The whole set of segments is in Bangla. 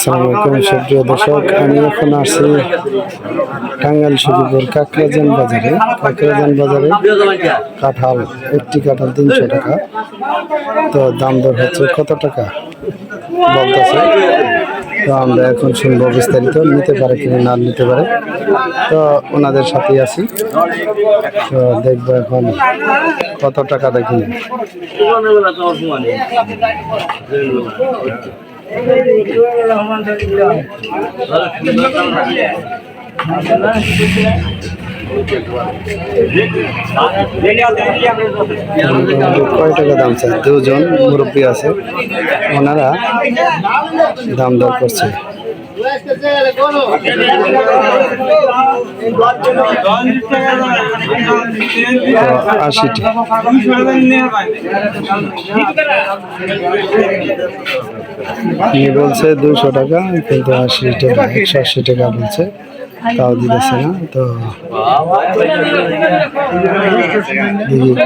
সালামালাইকুম সুপ্রিয় দর্শক। আমি এখন আসছি টাঙ্গাইল সজিপুর কাকরাজান বাজারে। কাকরাজান বাজারে কাঁঠাল, একটি কাঁঠাল তিনশো টাকা। তো দাম দর হচ্ছে কত টাকা? বলতেছে। তো আমরা এখন শুনব বিস্তারিত, নিতে পারে কিনা না নিতে পারে। তো ওনাদের সাথেই আছি। তো দেখব এখন কত টাকা দেখি কয় টাকা দাম চাই? দুজন মুরব্বী আছে। ওনারা দাম দর করছে। আশিটি উনি বলছে? দুশো টাকা, কিন্তু আশি টাকা, একশো আশি টাকা বলছে। তাও দিতেছে না, তো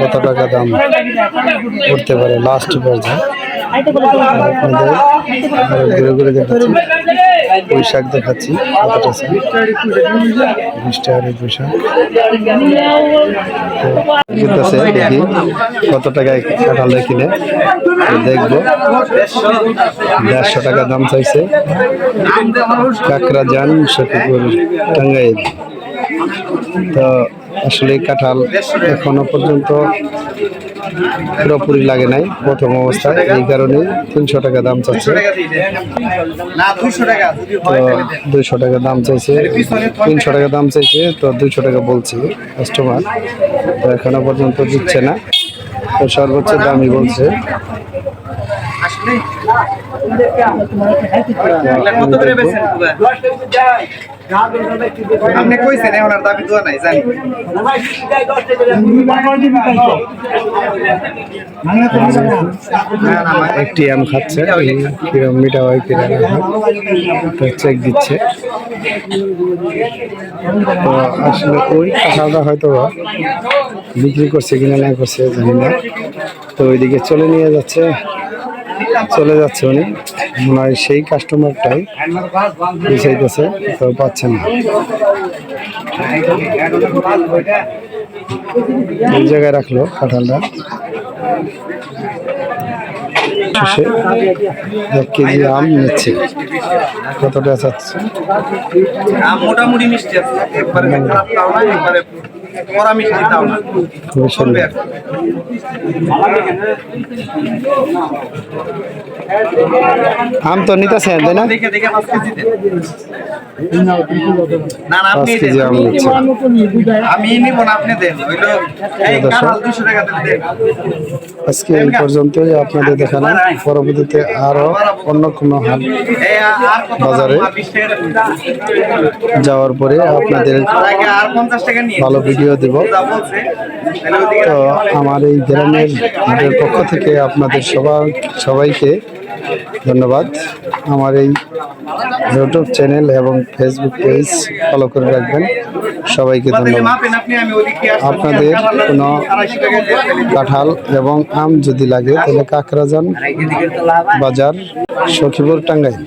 কত টাকা দাম? করতে পারে লাস্ট পর্যায়ে। আপনাদের ঘুরে ঘুরে দেখাচ্ছি। বৈশাখ দেখাচ্ছি বৈশাখ বলতেছে দেখি কত টাকায় কাঁঠাল কিনে। দেখব। দেড়শো টাকা দাম চাইছে। কাঁকড়া যান সেটুকুর টাঙ্গাইল। তো আসলে কাঁঠাল এখনও পর্যন্ত পুরোপুরি লাগে নাই প্রথম অবস্থায়, এই কারণে তিনশো টাকা দাম চাচ্ছে। তো দুইশো টাকা দাম চাইছে, তিনশো টাকা দাম চাইছে, তো দুইশো টাকা বলছে কাস্টমার তো এখনও পর্যন্ত দিচ্ছে না। তো সর্বোচ্চ দামই বলছে। কত করে দেখব। আপনি কইছেন এখন আর দাবি দেওয়া নাই জানি। মানে একটি আম খাচ্ছে কিরম মিঠা হয় হয় তো চেক দিচ্ছে। তো আসলে ওই কাঁঠালটা হয়তো বা বিক্রি করছে কিনা না করছে জানি না। তো ওইদিকে চলে নিয়ে যাচ্ছে। চলে যাচ্ছে উনি। মনে হয় সেই কাস্টমারটাই বিছাইতেছে তো পাচ্ছে না। এই জায়গায় রাখল কাঁঠালটা। শেষে এক কেজি আম নিচ্ছে। কতটা চাচ্ছে? মোটামুটি মিষ্টি আছে। একবারে খারাপ তাও না একবারে কড়া মিষ্টি তাও না আম তো নিতেছেন তাই না? দেখে দেখে পাঁচ কেজি না না আপনি দেন। আমি নিব না আপনি দেন। হইল এই কাঁঠাল দুশো টাকা দেন আজকে এই পর্যন্তই আপনাদের দেখালাম। পরবর্তীতে আরও অন্য কোনো হাট কত বাজারে? যাওয়ার পরে আপনাদের ভালো ভিডিও দেব। তাহলে ওদিকে তো আমার এই গ্রামের পক্ষ থেকে আপনাদের সবার সবাইকে ধন্যবাদ। আমার এই ইউটিউব চ্যানেল এবং ফেসবুক পেজ ফলো করে রাখবেন। সবাইকে ধন্যবাদ। আপনাদের কোনো কাঁঠাল এবং আম যদি লাগে, তাহলে কাকরাজান বাজার, সখীপুর, টাঙ্গাইল।